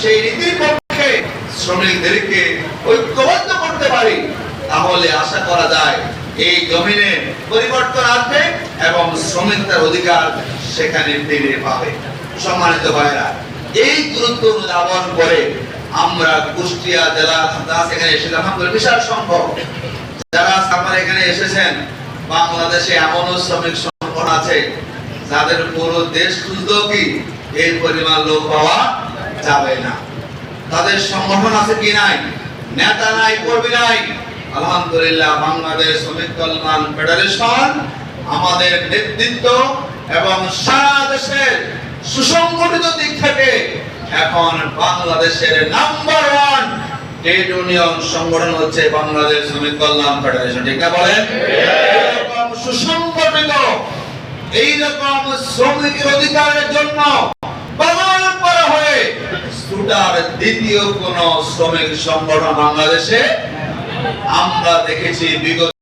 সেই নীতির পক্ষে শ্রমিকদেরকে ঐক্যবদ্ধ করতে পারি, তাহলে আশা করা যায় এই জমিনে পরিবর্তন আসবে এবং শ্রমিক তার অধিকার সেখানে ফিরে পাবে। সম্মানিত ভাইরা এই গুরুত্ব অনুধাবন করে আমরা কুষ্টিয়া জেলা এখানে এসে আলহামদুলিল্লাহ বিশাল সংখ্যক। যারা আমার এখানে এসেছেন, বাংলাদেশে এমনও শ্রমিক সংগঠন আছে, যাদের পুরো দেশ খুঁজলেও কি? এই পরিমাণ লোক পাওয়া যাবে না। তাদের সংগঠন আছে কি নাই? নেতা নাই, কর্মী নাই। আলহামদুলিল্লাহ, বাংলাদেশ শ্রমিক কল্যাণ ফেডারেশন আমাদের নেতৃত্ব এবং সারা দেশের সুসংগঠিত দিক থেকে এখন বাংলাদেশের নাম্বার ওয়ান ট্রেড ইউনিয়ন সংগঠন হচ্ছে বাংলাদেশ শ্রমিক কল্যাণ ফেডারেশন। ঠিক না বলেন? সুসংগঠিত, এইরকম শ্রমিকের অধিকারের জন্য সুটার দ্বিতীয় কোন শ্রমিক সংগঠন বাংলাদেশে? আমরা দেখেছি বিগত